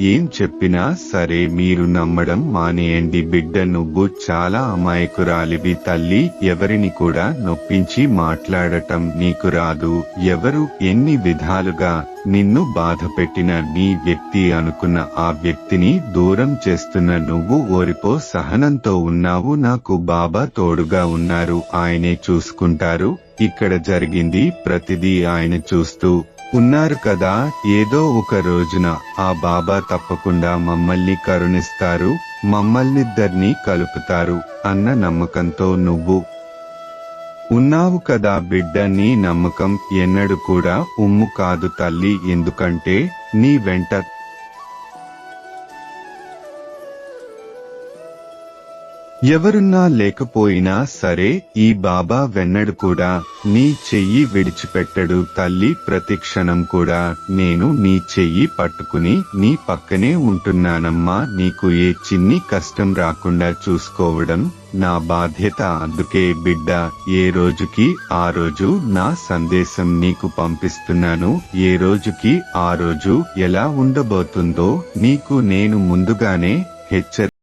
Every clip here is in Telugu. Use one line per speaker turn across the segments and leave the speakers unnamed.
ఏం చెప్పినా సరే మీరు నమ్మడం మానేయండి బిడ్డ. నువ్వు చాలా అమాయకురాలివి తల్లి. ఎవరిని కూడా నొప్పించి మాట్లాడటం నీకు రాదు. ఎవరు ఎన్ని విధాలుగా నిన్ను బాధ పెట్టిన నీ వ్యక్తి అనుకున్న ఆ వ్యక్తిని దూరం చేస్తున్న నువ్వు ఓరిపో సహనంతో ఉన్నావు. నాకు బాబా తోడుగా ఉన్నారు. ఆయనే చూసుకుంటారు. ఇక్కడ జరిగింది ప్రతిదీ ఆయన చూస్తూ ఉన్నారు కదా ఏదో ఒక రోజున ఆ బాబా తప్పకుండా మమ్మల్ని కరుణిస్తారు మమ్మల్నిద్దరినీ కలుపుతారు అన్న నమ్మకంతో నువ్వు ఉన్నావు కదా బిడ్డ నీ నమ్మకం ఎన్నడు కూడా ఉమ్ము కాదు తల్లి ఎందుకంటే నీ వెంట ఎవరున్నా లేకపోయినా సరే ఈ బాబా వెన్నడు కూడా నీ చెయ్యి విడిచిపెట్టడు తల్లి ప్రతిక్షణం కూడా నేను నీ చెయ్యి పట్టుకుని నీ పక్కనే ఉంటున్నానమ్మా నీకు ఏ చిన్ని కష్టం రాకుండా చూసుకోవడం నా బాధ్యత అందుకే బిడ్డ ఏ రోజుకి ఆ రోజు నా సందేశం నీకు పంపిస్తున్నాను ఏ రోజుకి ఆ రోజు ఎలా ఉండబోతుందో నీకు నేను ముందుగానే హెచ్చరి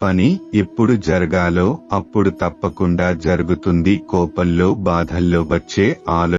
పని ఎప్పుడు జరగాలో అప్పుడు తప్పకుండా జరుగుతుంది కోపంలో బాధల్లో వచ్చే ఆలో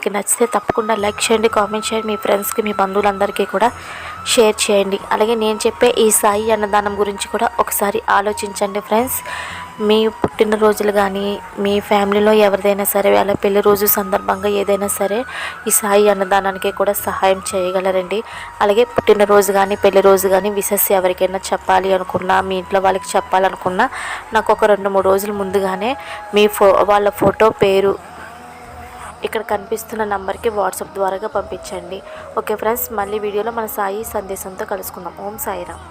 మీకు నచ్చితే తప్పకుండా లైక్ చేయండి కామెంట్ చేయండి మీ ఫ్రెండ్స్కి మీ బంధువులందరికీ కూడా షేర్ చేయండి. అలాగే నేను చెప్పే ఈ సాయి అన్నదానం గురించి కూడా ఒకసారి ఆలోచించండి ఫ్రెండ్స్. మీ పుట్టినరోజులు కానీ మీ ఫ్యామిలీలో ఎవరిదైనా సరే అలా పెళ్ళి రోజు సందర్భంగా ఏదైనా సరే ఈ సాయి అన్నదానానికి కూడా సహాయం చేయగలరండి. అలాగే పుట్టినరోజు కానీ పెళ్ళి రోజు కానీ విశస్ ఎవరికైనా చెప్పాలి అనుకున్నా మీ ఇంట్లో వాళ్ళకి చెప్పాలనుకున్నా నాకు ఒక రెండు మూడు రోజుల ముందుగానే మీ ఫో వాళ్ళ ఫోటో పేరు ఇక్కడ కనిపిస్తున్న నంబర్కి వాట్సాప్ ద్వారాగా పంపించండి. ఓకే ఫ్రెండ్స్ మళ్ళీ వీడియోలో మన సాయి సందేశంతో కలుసుకుందాం. ఓం సాయిరామ్.